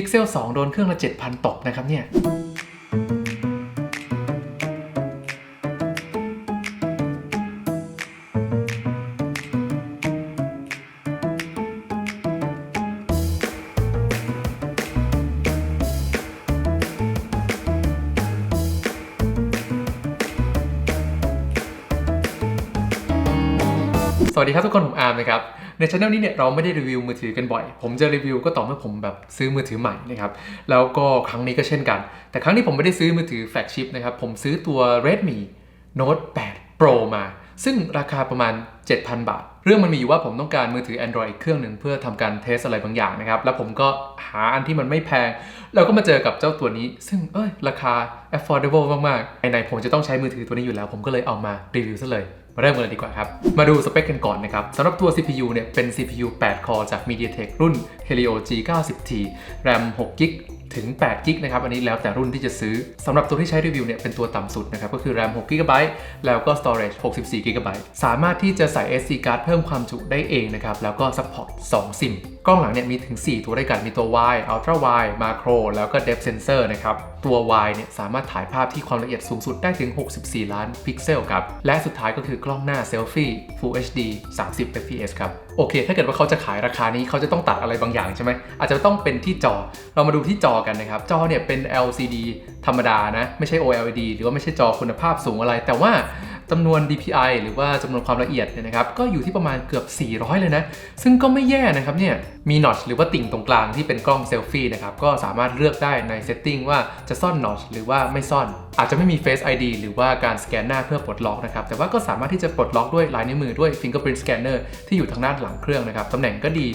Pixel 2 โดนเครื่องละ 7,000 ตกนะครับเนี่ยสวัสดีครับทุกคนผมอาร์มนะครับ ในช anel นี้เนี่ยเราไม่ได้รีวิวมือถือกันบ่อย ผมจะรีวิวก็ต่อเมื่อผมแบบซื้อมือถือใหม่นะครับ แล้วก็ครั้งนี้ก็เช่นกัน แต่ครั้งนี้ผมไม่ได้ซื้อมือถือแฟลกชิพนะครับ ผมซื้อตัว Redmi Note 8 Pro มา ซึ่งราคาประมาณ 7,000 บาท เรื่องมันมีอยู่ว่าผมต้องการมือถือ Android อีกเครื่องหนึ่งเพื่อทำการเทสอะไรบางอย่างนะครับ แล้วผมก็หาอันที่มันไม่แพง แล้วก็มาเจอกับเจ้าตัวนี้ ซึ่งเอ้ยราคา affordable มากๆไหนๆผมจะต้องใช้มือถือตัวนี้อยู่แล้ว ผมก็เลยเอามารีวิวซะเลย มาเริ่มกันเลยดีกว่าครับ มาดูสเปคกันก่อนนะครับสำหรับตัว CPU เนี่ยเป็น CPU 8 คอจาก MediaTek รุ่น Helio G90T RAM 6 g b ถึง8 g b นะครับ อันนี้แล้วแต่รุ่นที่จะซื้อสำหรับตัวที่ใช้รีวิวเนี่ยเป็นตัวต่ำสุดนะครับ ก็คือ RAM 6 g b แล้วก็ Storage 64 g b สามารถที่จะใส่ SD card เพิ่มความจุได้เองนะครับ แล้วก็ support 2 ซิมกล้องหลังเนี่ยมีถึง 4 ตัวด้วยกัน มีตัว wide ultra wide macro แล้วก็ depth sensor นะครับ ตัว wide เนี่ยสามารถถ่ายภาพที่ความละเอียดสูงสุดได้ถึง 64 ล้านพิกเซลครับ และสุดท้ายก็คือกล้องหน้าเซลฟี่ Full HD 30 fps ครับ โอเค ถ้าเกิดว่าเขาจะขายราคานี้เขาจะต้องตัดอะไรบางอย่างใช่ไหมอาจจะต้องเป็นที่จอ เรามาดูที่จอกันนะครับ จอเนี่ยเป็น LCD ธรรมดานะ ไม่ใช่ OLED หรือว่าไม่ใช่จอคุณภาพสูงอะไร แต่ว่าจำนวน DPI หรือว่าจำนวนความละเอียดเนี่ยนะครับ ก็อยู่ที่ประมาณเกือบ 400 เลยนะ ซึ่งก็ไม่แย่นะครับเนี่ย มี notch หรือว่าติ่งตรงกลางที่เป็นกล้องเซลฟี่นะครับ ก็สามารถเลือกได้ใน setting ว่าจะซ่อน notch หรือว่าไม่ซ่อน อาจจะไม่มี Face ID หรือว่าการสแกนหน้าเพื่อปลดล็อกนะครับ แต่ว่าก็สามารถที่จะปลดล็อกด้วยลายนิ้วมือด้วย fingerprint scanner ที่อยู่ทางด้านหลังเครื่องนะครับตำแหน่งก็ดี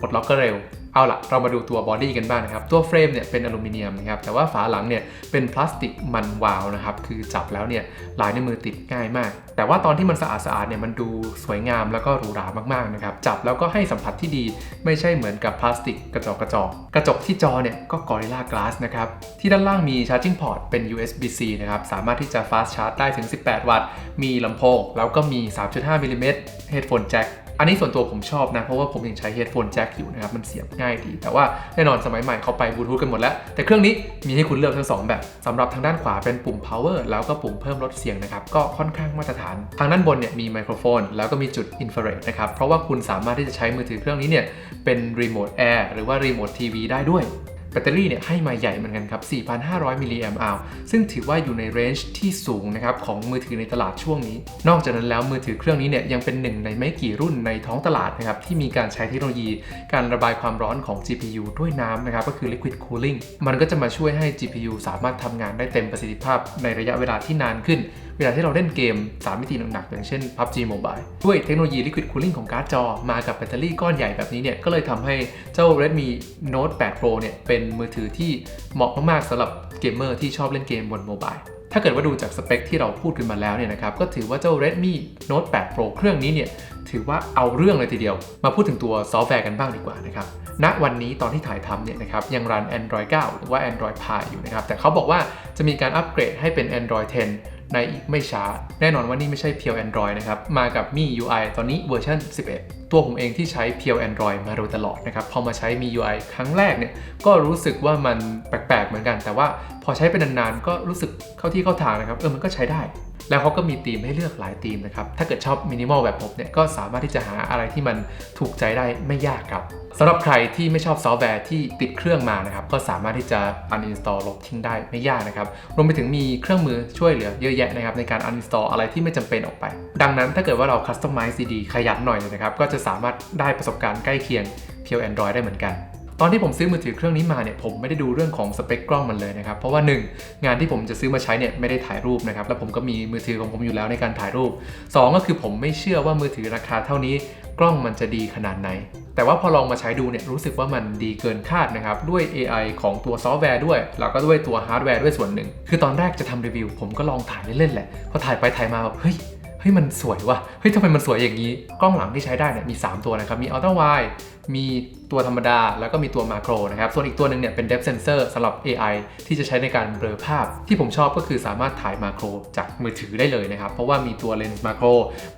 ปลดล็อกก็เร็ว เอาละเรามาดูตัวบอดี้กันบ้างนะครับ ตัวเฟรมเนี่ยเป็นอลูมิเนียมนะครับ แต่ว่าฝาหลังเนี่ยเป็นพลาสติกมันวาวนะครับ คือจับแล้วเนี่ยลายในมือติดง่ายมาก แต่ว่าตอนที่มันสะอาดสะอาดๆเนี่ยมันดูสวยงามแล้วก็หรูหรามากๆนะครับ จับแล้วก็ให้สัมผัสที่ดี ไม่ใช่เหมือนกับพลาสติกกระจกกระจกกระจกที่จอเนี่ยก็ Gorilla Glass นะครับ ที่ด้านล่างมี Charging Port เป็น USB-C นะครับ สามารถที่จะ Fast Charge ได้ถึง 18 วัตต์ มีลำโพง แล้วก็มี 3.5มิลลิเมตร Headphone Jack อันนี้ส่วนตัวผมชอบนะ เพราะว่าผมยังใช้เฮดโฟนแจ็คอยู่นะครับ มันเสียบง่ายดี แต่ว่าแน่นอนสมัยใหม่เขาไปบลูทูธกันหมดแล้ว แต่เครื่องนี้มีให้คุณเลือกทั้งสองแบบสำหรับทางด้านขวาเป็นปุ่ม power แล้วก็ปุ่มเพิ่มลดเสียงนะครับ ก็ค่อนข้างมาตรฐาน ทางด้านบนเนี่ยมีไมโครโฟน แล้วก็มีจุดอินฟราเรดนะครับ เพราะว่าคุณสามารถที่จะใช้มือถือเครื่องนี้เนี่ยเป็นรีโมทแอร์หรือว่ารีโมททีวีได้ด้วย แบตเตอรี่เนี่ยให้มาใหญ่เหมือนกันครับ 4,500 มิลลิแอมป์อาวซึ่งถือว่าอยู่ในเรนจ์ที่สูงนะครับของมือถือในตลาดช่วงนี้ นอกจากนั้นแล้วมือถือเครื่องนี้เนี่ยยังเป็นหนึ่งในไม่กี่รุ่นในท้องตลาดนะครับที่มีการใช้เทคโนโลยี การระบายความร้อนของ GPU ด้วยน้ำนะครับก็คือ liquid cooling มันก็จะมาช่วยให้ GPU สามารถทำงานได้เต็มประสิทธิภาพในระยะเวลาที่นานขึ้น เวลาที่เราเล่นเกม 3 มิติหนักๆอย่างเช่น PUBG Mobile ด้วยเทคโนโลยี Liquid Cooling ของการ์ดจอมากับแบตเตอรี่ก้อนใหญ่แบบนี้เนี่ยก็เลยทำให้เจ้า Redmi Note 8 Pro เนี่ยเป็นมือถือที่เหมาะมากๆสำหรับเกมเมอร์ที่ชอบเล่นเกมบนโมบายถ้าเกิดว่าดูจากสเปคที่เราพูดกันมาแล้วเนี่ยนะครับ ก็ถือว่าเจ้า Redmi Note 8 Pro เครื่องนี้เนี่ย ถือว่าเอาเรื่องเลยทีเดียว มาพูดถึงตัวซอฟต์แวร์กันบ้างดีกว่านะครับณวันนี้ตอนที่ถ่ายทำเนี่ยนะครับ ยังรัน Android 9 หรือว่า Android Pie อยู่นะครับ แต่เขาบอกว่าจะมีการอัปเกรดให้เป็น Android 10 ในอีกไม่ช้า แน่นอนว่านี่ไม่ใช่เพียว Android นะครับ มากับมี UI ตอนนี้เวอร์ชัน11 ตัวผมเองที่ใช้เพียว Android มาโดยตลอดนะครับ พอมาใช้มี UI ครั้งแรกเนี่ย ก็รู้สึกว่ามันแป เหมือนกัน แต่ว่าพอใช้ไปนานๆก็รู้สึกเข้าที่เข้าทางนะครับ เออมันก็ใช้ได้ แล้วเขาก็มีธีมให้เลือกหลายธีมนะครับ ถ้าเกิดชอบมินิมอลแบบผมเนี่ยก็สามารถที่จะหาอะไรที่มันถูกใจได้ไม่ยากครับสำหรับใครที่ไม่ชอบซอฟต์แวร์ที่ติดเครื่องมานะครับ ก็สามารถที่จะ uninstall ลบทิ้งได้ไม่ยากนะครับ รวมไปถึงมีเครื่องมือช่วยเหลือเยอะแยะนะครับในการ uninstall อะไรที่ไม่จำเป็นออกไป ดังนั้นถ้าเกิดว่าเรา customize CD ขยันหน่อยเลยนะครับ ก็จะสามารถได้ประสบการณ์ใกล้เคียงเพียว Android ได้เหมือนกัน ตอนที่ผมซื้อมือถือเครื่องนี้มาเนี่ยผมไม่ได้ดูเรื่องของสเปคกล้องมันเลยนะครับ เพราะว่า 1 งานที่ผมจะซื้อมาใช้เนี่ยไม่ได้ถ่ายรูปนะครับ แล้วผมก็มีมือถือของผมอยู่แล้วในการถ่ายรูป 2 ก็คือผมไม่เชื่อว่ามือถือราคาเท่านี้กล้องมันจะดีขนาดไหน แต่ว่าพอลองมาใช้ดูเนี่ยรู้สึกว่ามันดีเกินคาดนะครับ ด้วย AI ของตัวซอฟต์แวร์ด้วย แล้วก็ด้วยตัวฮาร์ดแวร์ด้วยส่วนหนึ่ง คือตอนแรกจะทำรีวิว ผมก็ลองถ่ายเล่นๆแหละ พอถ่ายไปถ่ายมาแบบเฮ้ยเฮ้ยมันสวยว่ะ เฮ้ยทำไมมันสวยอย่างนี้ กล้องหลังที่ใช้ได้เนี่ยมี 3 ตัวนะครับ มี Ultra Wide มีตัวธรรมดา แล้วก็มีตัวมาโครนะครับส่วนอีกตัวหนึ่งเนี่ยเป็น depth sensor สำหรับ AI ที่จะใช้ในการเบลอภาพ ที่ผมชอบก็คือสามารถถ่ายมาโครจากมือถือได้เลยนะครับ เพราะว่ามีตัวเลนส์มาโคร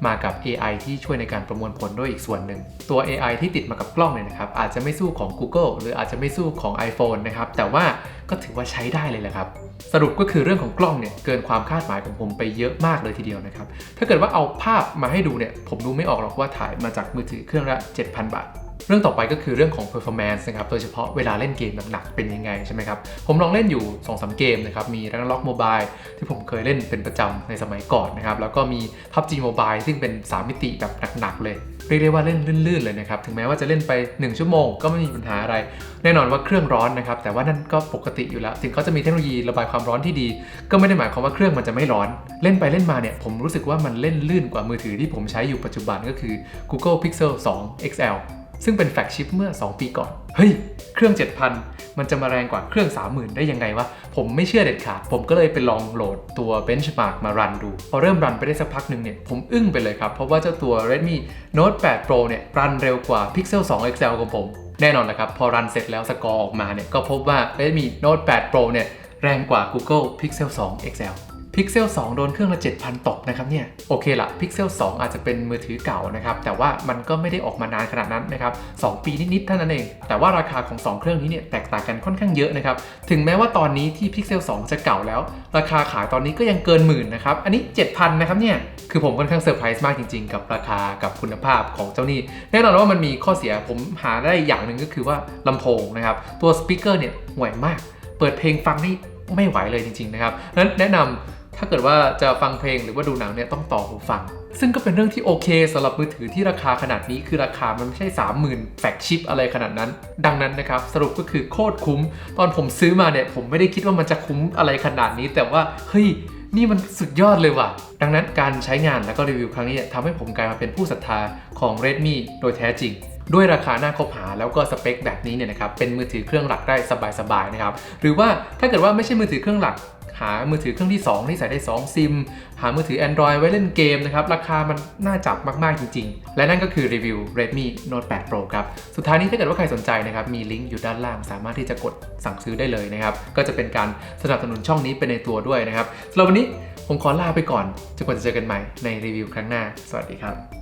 มากับ AI ที่ช่วยในการประมวลผลด้วยอีกส่วนหนึ่ง ตัว AI ที่ติดมากับกล้องเนี่ยนะครับอาจจะไม่สู้ของ Google หรืออาจจะไม่สู้ของ iPhone นะครับแต่ว่าก็ถือว่าใช้ได้เลยแหละครับสรุปก็คือเรื่องของกล้องเนี่ยเกินความคาดหมายของผมไปเยอะมากเลยทีเดียวนะครับถ้าเกิดว่าเอาภาพมาให้ดูเนี่ยผมดูไม่ออกหรอกว่าถ่ายมาจากมือถือเครื่องละ 7,000 บาท เรื่องต่อไปก็คือเรื่องของ performance นะครับ โดยเฉพาะเวลาเล่นเกมหนักๆเป็นยังไงใช่ไหมครับ ผมลองเล่นอยู่ 2-3 เกมนะครับ มี Ragnarok Mobile ที่ผมเคยเล่นเป็นประจำในสมัยก่อนนะครับ แล้วก็มี PUBG Mobile ซึ่งเป็น 3 มิติแบบหนักๆเลยเรียกได้ว่าเล่นลื่นๆเลยนะครับ ถึงแม้ว่าจะเล่นไป 1 ชั่วโมงก็ไม่มีปัญหาอะไร แน่นอนว่าเครื่องร้อนนะครับ แต่ว่านั่นก็ปกติอยู่แล้ว ถึงเขาจะมีเทคโนโลยีระบายความร้อนที่ดี ก็ไม่ได้หมายความว่าเครื่องมันจะไม่ร้อน เล่นไปเล่นมาเนี่ย ผมรู้สึกว่ามันเล่นลื่นกว่ามือถือที่ผมใช้อยู่ปัจจุบันก็คือ Google Pixel 2 XL ซึ่งเป็นแฟลกชิปเมื่อ 2 ปีก่อน เฮ้ย เครื่อง 7,000 มันจะมาแรงกว่าเครื่อง 30,000 ได้ยังไงวะ ผมไม่เชื่อเด็ดขาด ผมก็เลยไปลองโหลดตัว Benchmark มารันดู พอเริ่มรันไปได้สักพักหนึ่งเนี่ย ผมอึ้งไปเลยครับ เพราะว่าเจ้าตัว Redmi Note 8 Pro เนี่ย รันเร็วกว่า Pixel 2 XL ของผม แน่นอนนะครับ พอรันเสร็จแล้วสกอร์ออกมาเนี่ย ก็พบว่า Redmi Note 8 Pro เนี่ย แรงกว่า Google Pixel 2 XL Pixel 2 โดนเครื่องละ 7,000 ตกนะครับเนี่ย โอเคละ Pixel 2 อาจจะเป็นมือถือเก่านะครับ แต่ว่ามันก็ไม่ได้ออกมานานขนาดนั้นนะครับ 2 ปีนิด ๆ เท่านั้นเอง แต่ว่าราคาของ 2 เครื่องนี้เนี่ยแตกต่างกันค่อนข้างเยอะนะครับ ถึงแม้ว่าตอนนี้ที่ Pixel 2 จะเก่าแล้ว ราคาขายตอนนี้ก็ยังเกินหมื่นนะครับ อันนี้ 7,000 นะครับเนี่ย คือผมค่อนข้างเซอร์ไพรส์มากจริง ๆ กับราคากับคุณภาพของเจ้านี่แน่นอนว่ามันมีข้อเสียผมหาได้อย่างหนึ่งก็คือว่าลำโพงนะครับ ตัวสปีกเกอร์เนี่ยห่วยมาก เปิดเพลงฟังนี่ไม่ไหวเลยจริง ๆ นะครับนั้นแนะนำ ถ้าเกิดว่าจะฟังเพลงหรือว่าดูหนังเนี่ยต้องต่อหูฟัง ซึ่งก็เป็นเรื่องที่โอเคสำหรับมือถือที่ราคาขนาดนี้คือราคามันไม่ใช่ 30,000แฟกชิปอะไรขนาดนั้น ดังนั้นนะครับสรุปก็คือโคตรคุ้ม ตอนผมซื้อมาเนี่ยผมไม่ได้คิดว่ามันจะคุ้มอะไรขนาดนี้ แต่ว่าเฮ้ยนี่มันสุดยอดเลยว่ะ ดังนั้นการใช้งานแล้วก็รีวิวครั้งนี้เนี่ยทำให้ผมกลายมาเป็นผู้ศรัทธาของ Redmi โดยแท้จริง ด้วยราคาหน้าคบหาแล้วก็สเปคแบบนี้เนี่ยนะครับเป็นมือถือเครื่องหลักได้สบายๆนะครับหรือว่าถ้าเกิดว่าไม่ใช่มือถือเครื่องหลัก หามือถือเครื่องที่ 2 ที่ใส่ได้ 2 ซิม หามือถือ Android ไว้เล่นเกมนะครับ ราคามันน่าจับมาก ๆ จริง ๆ และนั่นก็คือรีวิว Redmi Note 8 Pro ครับ สุดท้ายนี้ถ้าเกิดว่าใครสนใจนะครับ มีลิงก์อยู่ด้านล่าง สามารถที่จะกดสั่งซื้อได้เลยนะครับ ก็จะเป็นการสนับสนุนช่องนี้ไปในตัวด้วยนะครับสำหรับวันนี้ผมขอลาไปก่อนจนกว่าจะเจอกันใหม่ในรีวิวครั้งหน้า สวัสดีครับ